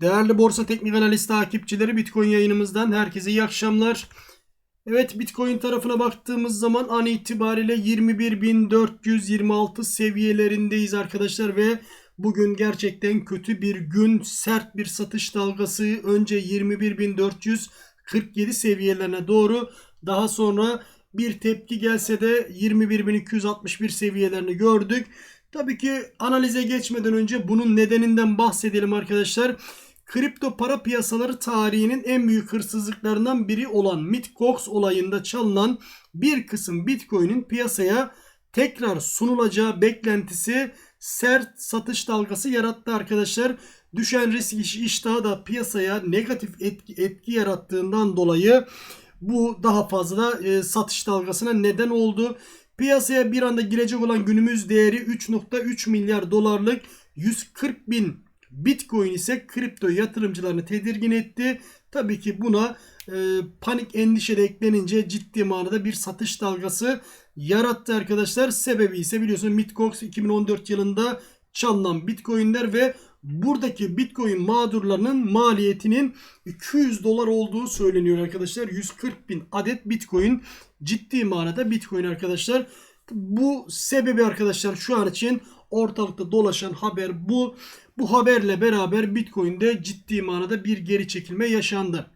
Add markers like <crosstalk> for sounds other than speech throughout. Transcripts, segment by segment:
Değerli Borsa Teknik Analiz takipçileri Bitcoin yayınımızdan herkese iyi akşamlar. Evet Bitcoin tarafına baktığımız zaman an itibariyle 21.426 seviyelerindeyiz arkadaşlar ve bugün gerçekten kötü bir gün sert bir satış dalgası önce 21.447 seviyelerine doğru daha sonra bir tepki gelse de 21.261 seviyelerini gördük. Tabii ki analize geçmeden önce bunun nedeninden bahsedelim arkadaşlar. Kripto para piyasaları tarihinin en büyük hırsızlıklarından biri olan Mitcox olayında çalınan bir kısım Bitcoin'in piyasaya tekrar sunulacağı beklentisi sert satış dalgası yarattı arkadaşlar. Düşen risk iş- iştahı da piyasaya negatif etki, etki yarattığından dolayı bu daha fazla e, satış dalgasına neden oldu. Piyasaya bir anda girecek olan günümüz değeri 3.3 milyar dolarlık 140 bin Bitcoin ise kripto yatırımcılarını tedirgin etti. Tabii ki buna e, panik endişe de eklenince ciddi manada bir satış dalgası yarattı arkadaşlar. Sebebi ise biliyorsunuz Mitcox 2014 yılında çalınan Bitcoin'ler ve buradaki Bitcoin mağdurlarının maliyetinin 200 dolar olduğu söyleniyor arkadaşlar. 140 bin adet Bitcoin ciddi manada Bitcoin arkadaşlar. Bu sebebi arkadaşlar şu an için ortalıkta dolaşan haber bu. Bu haberle beraber Bitcoin'de ciddi manada bir geri çekilme yaşandı.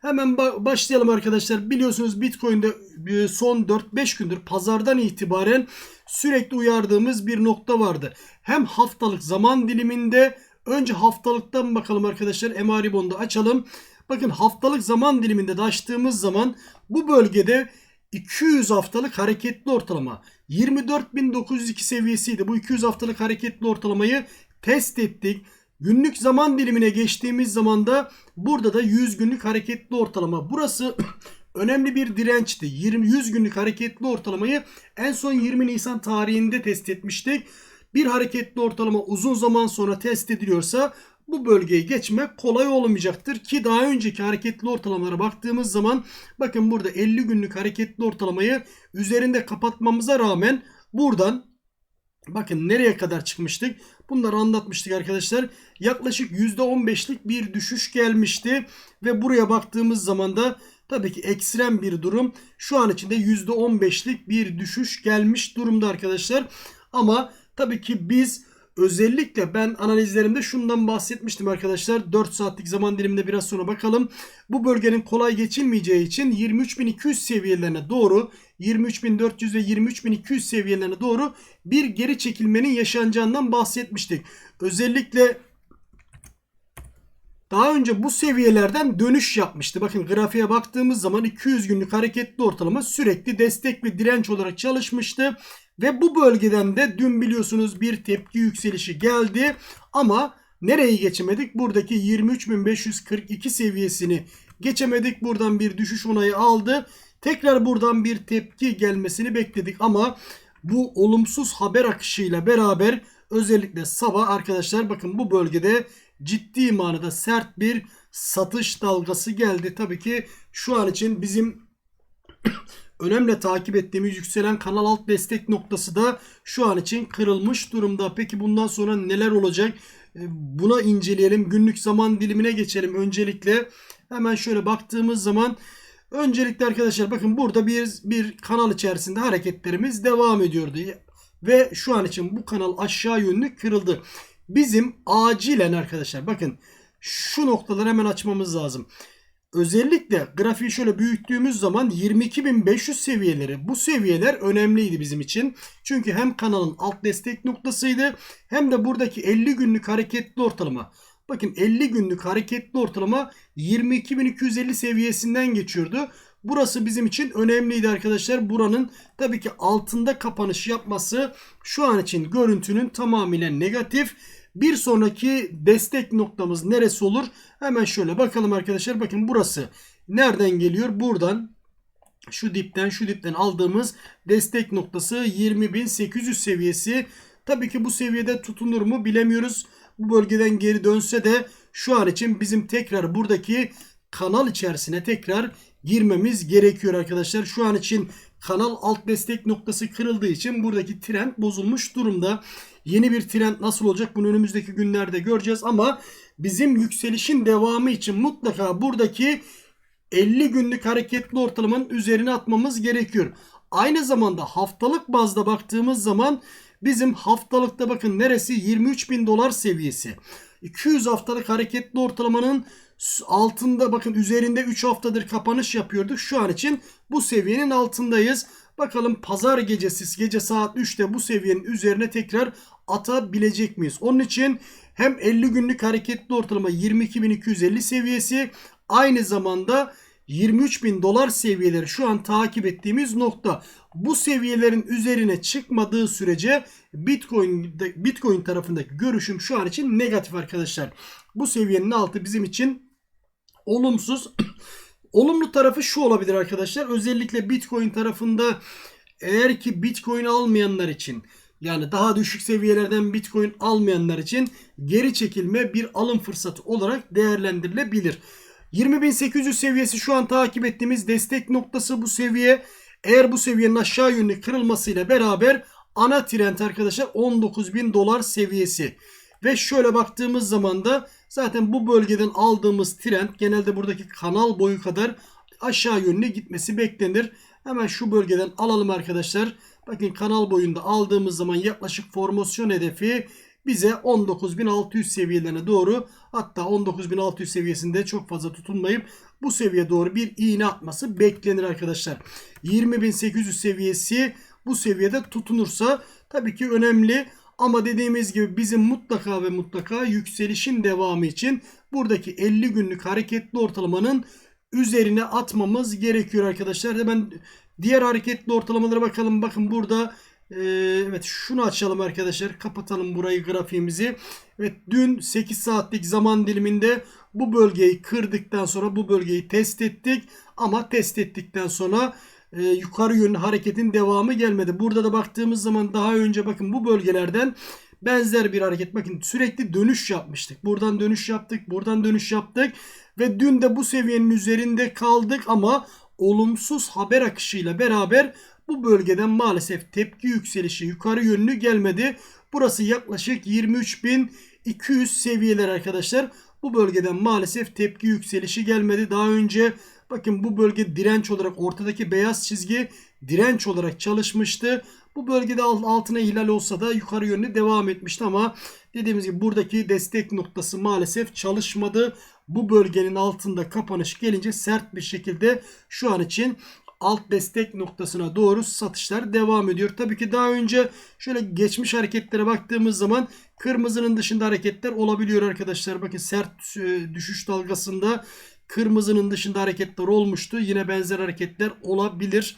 Hemen ba- başlayalım arkadaşlar. Biliyorsunuz Bitcoin'de e, son 4-5 gündür pazardan itibaren sürekli uyardığımız bir nokta vardı. Hem haftalık zaman diliminde önce haftalıktan bakalım arkadaşlar. Emaribon'da açalım. Bakın haftalık zaman diliminde de açtığımız zaman bu bölgede 200 haftalık hareketli ortalama 24.902 seviyesiydi. Bu 200 haftalık hareketli ortalamayı test ettik. Günlük zaman dilimine geçtiğimiz zaman da burada da 100 günlük hareketli ortalama. Burası <clears throat> önemli bir dirençti. 20 100 günlük hareketli ortalamayı en son 20 Nisan tarihinde test etmiştik. Bir hareketli ortalama uzun zaman sonra test ediliyorsa bu bölgeyi geçmek kolay olmayacaktır ki daha önceki hareketli ortalamalara baktığımız zaman bakın burada 50 günlük hareketli ortalamayı üzerinde kapatmamıza rağmen buradan bakın nereye kadar çıkmıştık bunları anlatmıştık arkadaşlar. Yaklaşık %15'lik bir düşüş gelmişti. Ve buraya baktığımız zaman da tabii ki ekstrem bir durum. Şu an içinde %15'lik bir düşüş gelmiş durumda arkadaşlar. Ama tabii ki biz Özellikle ben analizlerimde şundan bahsetmiştim arkadaşlar. 4 saatlik zaman diliminde biraz sonra bakalım. Bu bölgenin kolay geçilmeyeceği için 23.200 seviyelerine doğru 23.400 ve 23.200 seviyelerine doğru bir geri çekilmenin yaşanacağından bahsetmiştik. Özellikle daha önce bu seviyelerden dönüş yapmıştı. Bakın grafiğe baktığımız zaman 200 günlük hareketli ortalama sürekli destek ve direnç olarak çalışmıştı. Ve bu bölgeden de dün biliyorsunuz bir tepki yükselişi geldi. Ama nereyi geçemedik? Buradaki 23.542 seviyesini geçemedik. Buradan bir düşüş onayı aldı. Tekrar buradan bir tepki gelmesini bekledik ama bu olumsuz haber akışıyla beraber özellikle sabah arkadaşlar bakın bu bölgede ciddi manada sert bir satış dalgası geldi. Tabii ki şu an için bizim önemli takip ettiğimiz yükselen kanal alt destek noktası da şu an için kırılmış durumda. Peki bundan sonra neler olacak? E, Buna inceleyelim. Günlük zaman dilimine geçelim öncelikle. Hemen şöyle baktığımız zaman öncelikle arkadaşlar bakın burada bir bir kanal içerisinde hareketlerimiz devam ediyordu. Ve şu an için bu kanal aşağı yönlü kırıldı. Bizim acilen arkadaşlar bakın şu noktaları hemen açmamız lazım. Özellikle grafiği şöyle büyüttüğümüz zaman 22.500 seviyeleri bu seviyeler önemliydi bizim için. Çünkü hem kanalın alt destek noktasıydı hem de buradaki 50 günlük hareketli ortalama. Bakın 50 günlük hareketli ortalama 22.250 seviyesinden geçiyordu. Burası bizim için önemliydi arkadaşlar. Buranın tabii ki altında kapanış yapması şu an için görüntünün tamamıyla negatif. Bir sonraki destek noktamız neresi olur? Hemen şöyle bakalım arkadaşlar. Bakın burası nereden geliyor? Buradan şu dipten şu dipten aldığımız destek noktası 20.800 seviyesi. Tabii ki bu seviyede tutunur mu bilemiyoruz. Bu bölgeden geri dönse de şu an için bizim tekrar buradaki kanal içerisine tekrar girmemiz gerekiyor arkadaşlar. Şu an için kanal alt destek noktası kırıldığı için buradaki trend bozulmuş durumda. Yeni bir trend nasıl olacak bunu önümüzdeki günlerde göreceğiz ama bizim yükselişin devamı için mutlaka buradaki 50 günlük hareketli ortalamanın üzerine atmamız gerekiyor. Aynı zamanda haftalık bazda baktığımız zaman bizim haftalıkta bakın neresi 23 bin dolar seviyesi. 200 haftalık hareketli ortalamanın altında bakın üzerinde 3 haftadır kapanış yapıyorduk. Şu an için bu seviyenin altındayız. Bakalım pazar gecesi gece saat 3'te bu seviyenin üzerine tekrar atabilecek miyiz? Onun için hem 50 günlük hareketli ortalama 22.250 seviyesi aynı zamanda 23 bin dolar seviyeleri şu an takip ettiğimiz nokta. Bu seviyelerin üzerine çıkmadığı sürece Bitcoin Bitcoin tarafındaki görüşüm şu an için negatif arkadaşlar. Bu seviyenin altı bizim için olumsuz. <clears throat> Olumlu tarafı şu olabilir arkadaşlar. Özellikle Bitcoin tarafında eğer ki Bitcoin almayanlar için yani daha düşük seviyelerden Bitcoin almayanlar için geri çekilme bir alım fırsatı olarak değerlendirilebilir. 20.800 seviyesi şu an takip ettiğimiz destek noktası bu seviye. Eğer bu seviyenin aşağı yönlü kırılmasıyla beraber ana trend arkadaşlar 19.000 dolar seviyesi. Ve şöyle baktığımız zaman da zaten bu bölgeden aldığımız trend genelde buradaki kanal boyu kadar aşağı yönlü gitmesi beklenir. Hemen şu bölgeden alalım arkadaşlar. Bakın kanal boyunda aldığımız zaman yaklaşık formasyon hedefi bize 19.600 seviyelerine doğru hatta 19.600 seviyesinde çok fazla tutunmayıp bu seviye doğru bir iğne atması beklenir arkadaşlar. 20.800 seviyesi bu seviyede tutunursa tabii ki önemli. Ama dediğimiz gibi bizim mutlaka ve mutlaka yükselişin devamı için buradaki 50 günlük hareketli ortalamanın üzerine atmamız gerekiyor arkadaşlar. Hemen diğer hareketli ortalamalara bakalım. Bakın burada e, evet şunu açalım arkadaşlar. Kapatalım burayı grafiğimizi. Evet dün 8 saatlik zaman diliminde bu bölgeyi kırdıktan sonra bu bölgeyi test ettik. Ama test ettikten sonra e, yukarı yönlü hareketin devamı gelmedi. Burada da baktığımız zaman daha önce bakın bu bölgelerden benzer bir hareket. Bakın sürekli dönüş yapmıştık. Buradan dönüş yaptık. Buradan dönüş yaptık. Ve dün de bu seviyenin üzerinde kaldık ama olumsuz haber akışıyla beraber bu bölgeden maalesef tepki yükselişi yukarı yönlü gelmedi. Burası yaklaşık 23.200 seviyeler arkadaşlar. Bu bölgeden maalesef tepki yükselişi gelmedi. Daha önce bakın bu bölge direnç olarak ortadaki beyaz çizgi direnç olarak çalışmıştı. Bu bölgede altına ihlal olsa da yukarı yönlü devam etmişti ama dediğimiz gibi buradaki destek noktası maalesef çalışmadı. Bu bölgenin altında kapanış gelince sert bir şekilde şu an için alt destek noktasına doğru satışlar devam ediyor. Tabii ki daha önce şöyle geçmiş hareketlere baktığımız zaman kırmızının dışında hareketler olabiliyor arkadaşlar. Bakın sert e, düşüş dalgasında kırmızının dışında hareketler olmuştu. Yine benzer hareketler olabilir.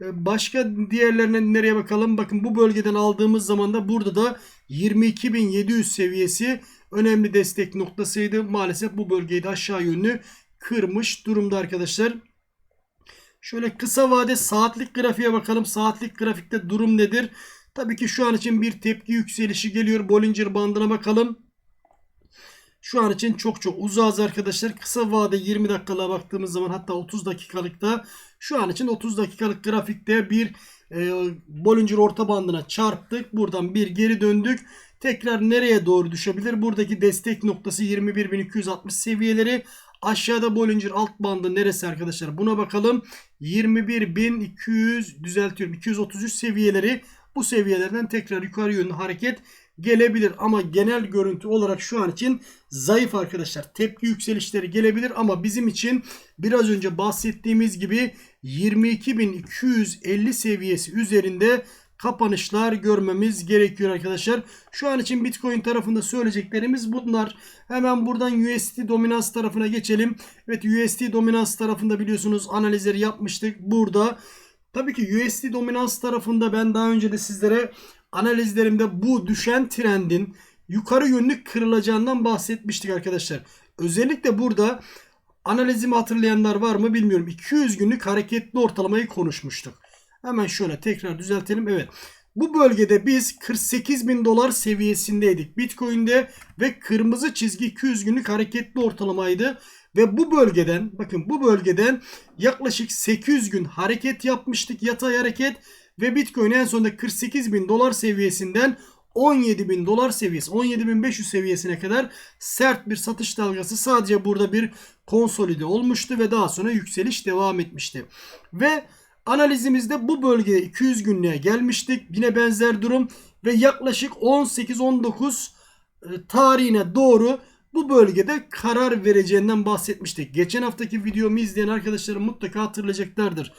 E, başka diğerlerine nereye bakalım? Bakın bu bölgeden aldığımız zaman da burada da 22.700 seviyesi önemli destek noktasıydı. Maalesef bu bölgeyi de aşağı yönlü kırmış durumda arkadaşlar. Şöyle kısa vade saatlik grafiğe bakalım. Saatlik grafikte durum nedir? Tabii ki şu an için bir tepki yükselişi geliyor. Bollinger bandına bakalım. Şu an için çok çok uzağız arkadaşlar. Kısa vade 20 dakikalığa baktığımız zaman hatta 30 dakikalıkta şu an için 30 dakikalık grafikte bir e, Bollinger orta bandına çarptık. Buradan bir geri döndük. Tekrar nereye doğru düşebilir? Buradaki destek noktası 21.260 seviyeleri. Aşağıda Bollinger alt bandı neresi arkadaşlar? Buna bakalım. 21.200 düzeltiyorum. 233 seviyeleri. Bu seviyelerden tekrar yukarı yönlü hareket gelebilir ama genel görüntü olarak şu an için zayıf arkadaşlar. Tepki yükselişleri gelebilir ama bizim için biraz önce bahsettiğimiz gibi 22.250 seviyesi üzerinde kapanışlar görmemiz gerekiyor arkadaşlar. Şu an için Bitcoin tarafında söyleyeceklerimiz bunlar. Hemen buradan USD dominans tarafına geçelim. Evet USD dominans tarafında biliyorsunuz analizleri yapmıştık. Burada tabii ki USD dominans tarafında ben daha önce de sizlere analizlerimde bu düşen trendin yukarı yönlü kırılacağından bahsetmiştik arkadaşlar. Özellikle burada analizimi hatırlayanlar var mı bilmiyorum. 200 günlük hareketli ortalamayı konuşmuştuk. Hemen şöyle tekrar düzeltelim. Evet. Bu bölgede biz 48 bin dolar seviyesindeydik Bitcoin'de ve kırmızı çizgi 200 günlük hareketli ortalamaydı. Ve bu bölgeden bakın bu bölgeden yaklaşık 800 gün hareket yapmıştık yatay hareket ve Bitcoin en sonunda 48 bin dolar seviyesinden 17 bin dolar seviyesi 17 bin 500 seviyesine kadar sert bir satış dalgası sadece burada bir konsolide olmuştu ve daha sonra yükseliş devam etmişti. Ve analizimizde bu bölgede 200 günlüğe gelmiştik. Yine benzer durum ve yaklaşık 18-19 e, tarihine doğru bu bölgede karar vereceğinden bahsetmiştik. Geçen haftaki videomu izleyen arkadaşlarım mutlaka hatırlayacaklardır.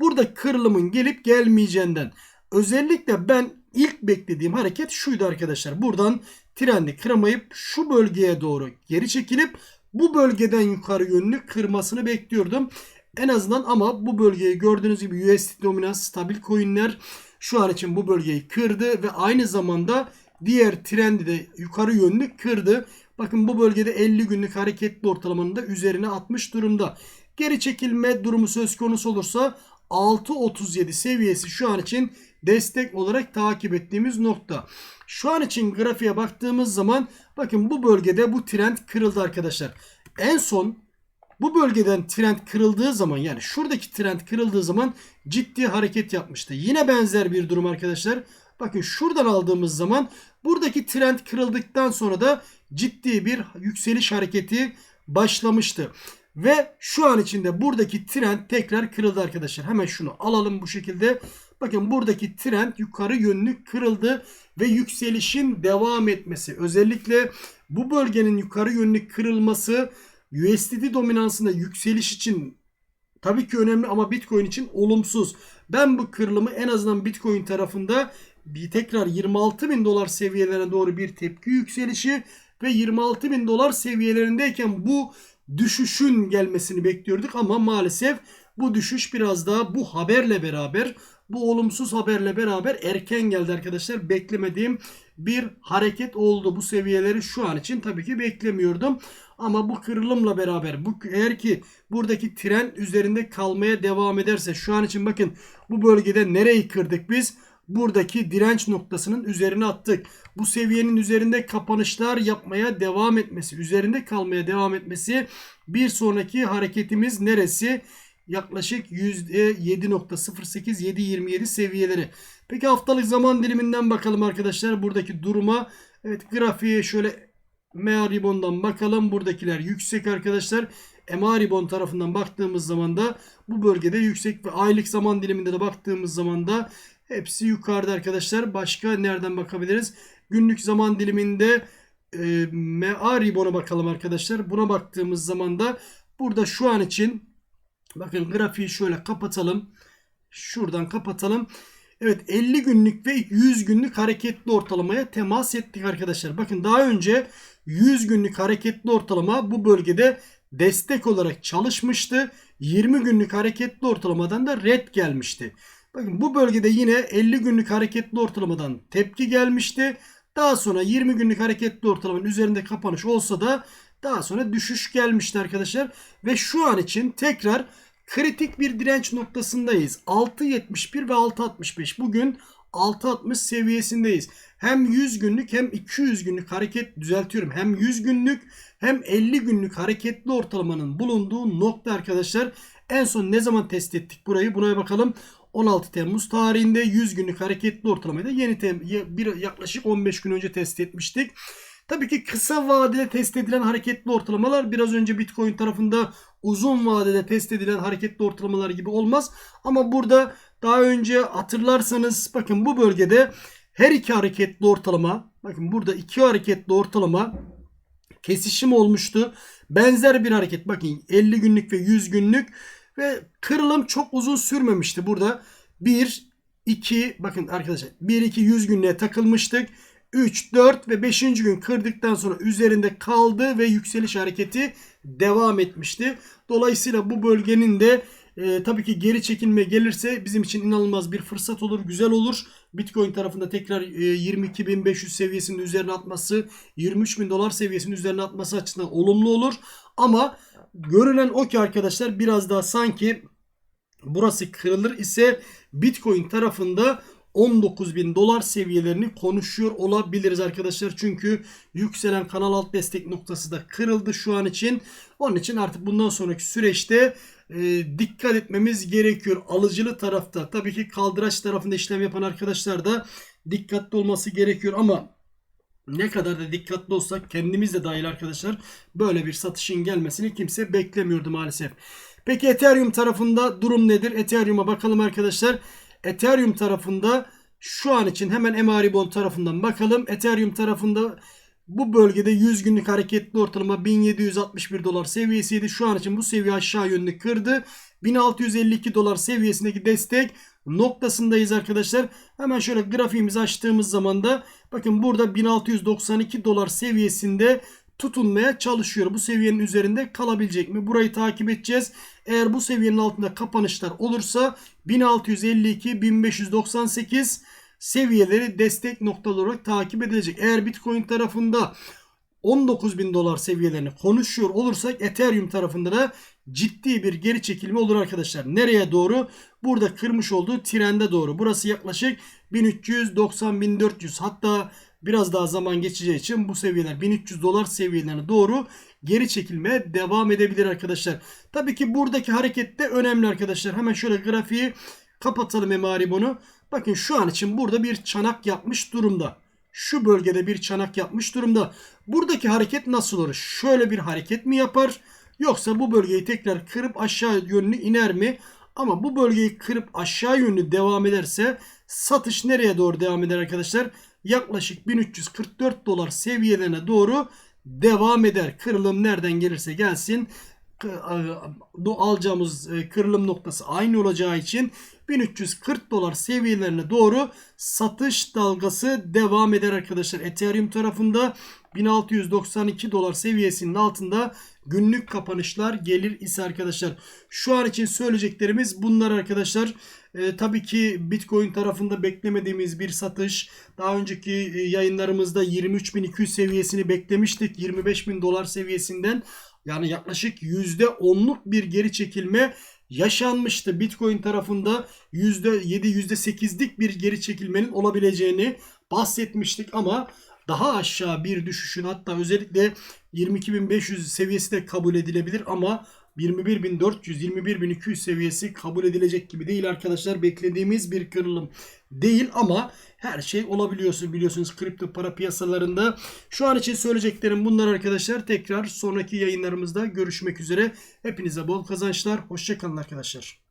Burada kırılımın gelip gelmeyeceğinden. Özellikle ben ilk beklediğim hareket şuydu arkadaşlar. Buradan trendi kıramayıp şu bölgeye doğru geri çekilip bu bölgeden yukarı yönlü kırmasını bekliyordum. En azından ama bu bölgeyi gördüğünüz gibi USD dominans stabil coinler şu an için bu bölgeyi kırdı ve aynı zamanda diğer trendi de yukarı yönlü kırdı. Bakın bu bölgede 50 günlük hareketli ortalamanın da üzerine atmış durumda. Geri çekilme durumu söz konusu olursa 6.37 seviyesi şu an için destek olarak takip ettiğimiz nokta. Şu an için grafiğe baktığımız zaman bakın bu bölgede bu trend kırıldı arkadaşlar. En son bu bölgeden trend kırıldığı zaman yani şuradaki trend kırıldığı zaman ciddi hareket yapmıştı. Yine benzer bir durum arkadaşlar. Bakın şuradan aldığımız zaman buradaki trend kırıldıktan sonra da ciddi bir yükseliş hareketi başlamıştı. Ve şu an içinde buradaki trend tekrar kırıldı arkadaşlar. Hemen şunu alalım bu şekilde. Bakın buradaki trend yukarı yönlü kırıldı ve yükselişin devam etmesi. Özellikle bu bölgenin yukarı yönlü kırılması USDT dominansında yükseliş için tabii ki önemli ama Bitcoin için olumsuz. Ben bu kırılımı en azından Bitcoin tarafında bir tekrar 26 bin dolar seviyelerine doğru bir tepki yükselişi ve 26 bin dolar seviyelerindeyken bu düşüşün gelmesini bekliyorduk ama maalesef bu düşüş biraz daha bu haberle beraber bu olumsuz haberle beraber erken geldi arkadaşlar. Beklemediğim bir hareket oldu. Bu seviyeleri şu an için tabii ki beklemiyordum. Ama bu kırılımla beraber bu eğer ki buradaki tren üzerinde kalmaya devam ederse şu an için bakın bu bölgede nereyi kırdık biz? Buradaki direnç noktasının üzerine attık. Bu seviyenin üzerinde kapanışlar yapmaya devam etmesi, üzerinde kalmaya devam etmesi bir sonraki hareketimiz neresi? yaklaşık %7.08-7.27 seviyeleri. Peki haftalık zaman diliminden bakalım arkadaşlar buradaki duruma. Evet grafiğe şöyle MA Ribbon'dan bakalım. Buradakiler yüksek arkadaşlar. MA Ribbon tarafından baktığımız zaman da bu bölgede yüksek ve aylık zaman diliminde de baktığımız zaman da hepsi yukarıda arkadaşlar. Başka nereden bakabiliriz? Günlük zaman diliminde e, MA Ribbon'a bakalım arkadaşlar. Buna baktığımız zaman da burada şu an için Bakın grafiği şöyle kapatalım. Şuradan kapatalım. Evet 50 günlük ve 100 günlük hareketli ortalamaya temas ettik arkadaşlar. Bakın daha önce 100 günlük hareketli ortalama bu bölgede destek olarak çalışmıştı. 20 günlük hareketli ortalamadan da red gelmişti. Bakın bu bölgede yine 50 günlük hareketli ortalamadan tepki gelmişti. Daha sonra 20 günlük hareketli ortalamanın üzerinde kapanış olsa da daha sonra düşüş gelmişti arkadaşlar. Ve şu an için tekrar kritik bir direnç noktasındayız. 6.71 ve 6.65. Bugün 6.60 seviyesindeyiz. Hem 100 günlük hem 200 günlük hareket düzeltiyorum. Hem 100 günlük hem 50 günlük hareketli ortalamanın bulunduğu nokta arkadaşlar. En son ne zaman test ettik burayı? Buna bakalım. 16 Temmuz tarihinde 100 günlük hareketli ortalamayı da yeni bir yaklaşık 15 gün önce test etmiştik. Tabii ki kısa vadede test edilen hareketli ortalamalar biraz önce Bitcoin tarafında uzun vadede test edilen hareketli ortalamalar gibi olmaz. Ama burada daha önce hatırlarsanız bakın bu bölgede her iki hareketli ortalama bakın burada iki hareketli ortalama kesişim olmuştu. Benzer bir hareket bakın 50 günlük ve 100 günlük ve kırılım çok uzun sürmemişti. Burada 1 2 bakın arkadaşlar 1 2 100 günlüğe takılmıştık. 3, 4 ve 5. gün kırdıktan sonra üzerinde kaldı ve yükseliş hareketi devam etmişti. Dolayısıyla bu bölgenin de e, tabii ki geri çekilme gelirse bizim için inanılmaz bir fırsat olur, güzel olur. Bitcoin tarafında tekrar e, 22.500 seviyesinin üzerine atması, 23.000 dolar seviyesinin üzerine atması açısından olumlu olur. Ama görünen o ki arkadaşlar biraz daha sanki burası kırılır ise Bitcoin tarafında 19 bin dolar seviyelerini konuşuyor olabiliriz arkadaşlar. Çünkü yükselen kanal alt destek noktası da kırıldı şu an için. Onun için artık bundan sonraki süreçte e, dikkat etmemiz gerekiyor. Alıcılı tarafta tabii ki kaldıraç tarafında işlem yapan arkadaşlar da dikkatli olması gerekiyor ama ne kadar da dikkatli olsak kendimiz de dahil arkadaşlar böyle bir satışın gelmesini kimse beklemiyordu maalesef. Peki Ethereum tarafında durum nedir? Ethereum'a bakalım arkadaşlar. Ethereum tarafında şu an için hemen Emaribon tarafından bakalım. Ethereum tarafında bu bölgede 100 günlük hareketli ortalama 1761 dolar seviyesiydi. Şu an için bu seviye aşağı yönlü kırdı. 1652 dolar seviyesindeki destek noktasındayız arkadaşlar. Hemen şöyle grafiğimizi açtığımız zaman da bakın burada 1692 dolar seviyesinde tutunmaya çalışıyor. Bu seviyenin üzerinde kalabilecek mi? Burayı takip edeceğiz. Eğer bu seviyenin altında kapanışlar olursa 1652 1598 seviyeleri destek noktaları olarak takip edilecek. Eğer Bitcoin tarafında 19 bin dolar seviyelerini konuşuyor olursak Ethereum tarafında da ciddi bir geri çekilme olur arkadaşlar. Nereye doğru? Burada kırmış olduğu trende doğru. Burası yaklaşık 1390-1400 hatta biraz daha zaman geçeceği için bu seviyeler 1300 dolar seviyelerine doğru geri çekilmeye devam edebilir arkadaşlar. Tabii ki buradaki hareket de önemli arkadaşlar. Hemen şöyle grafiği kapatalım Emaribon'u. Bakın şu an için burada bir çanak yapmış durumda. Şu bölgede bir çanak yapmış durumda. Buradaki hareket nasıl olur? Şöyle bir hareket mi yapar? Yoksa bu bölgeyi tekrar kırıp aşağı yönlü iner mi? Ama bu bölgeyi kırıp aşağı yönlü devam ederse satış nereye doğru devam eder arkadaşlar? Yaklaşık 1344 dolar seviyelerine doğru devam eder. Kırılım nereden gelirse gelsin bu alacağımız e, kırılım noktası aynı olacağı için 1340 dolar seviyelerine doğru satış dalgası devam eder arkadaşlar. Ethereum tarafında 1692 dolar seviyesinin altında günlük kapanışlar gelir ise arkadaşlar. Şu an için söyleyeceklerimiz bunlar arkadaşlar. Ee, tabii ki Bitcoin tarafında beklemediğimiz bir satış. Daha önceki e, yayınlarımızda 23.200 seviyesini beklemiştik. 25.000 dolar seviyesinden. Yani yaklaşık %10'luk bir geri çekilme yaşanmıştı. Bitcoin tarafında %7 %8'lik bir geri çekilmenin olabileceğini bahsetmiştik ama daha aşağı bir düşüşün hatta özellikle 22.500 seviyesi de kabul edilebilir ama 21.400 21.200 seviyesi kabul edilecek gibi değil arkadaşlar. Beklediğimiz bir kırılım değil ama her şey olabiliyorsun biliyorsunuz kripto para piyasalarında. Şu an için söyleyeceklerim bunlar arkadaşlar. Tekrar sonraki yayınlarımızda görüşmek üzere. Hepinize bol kazançlar. Hoşçakalın arkadaşlar.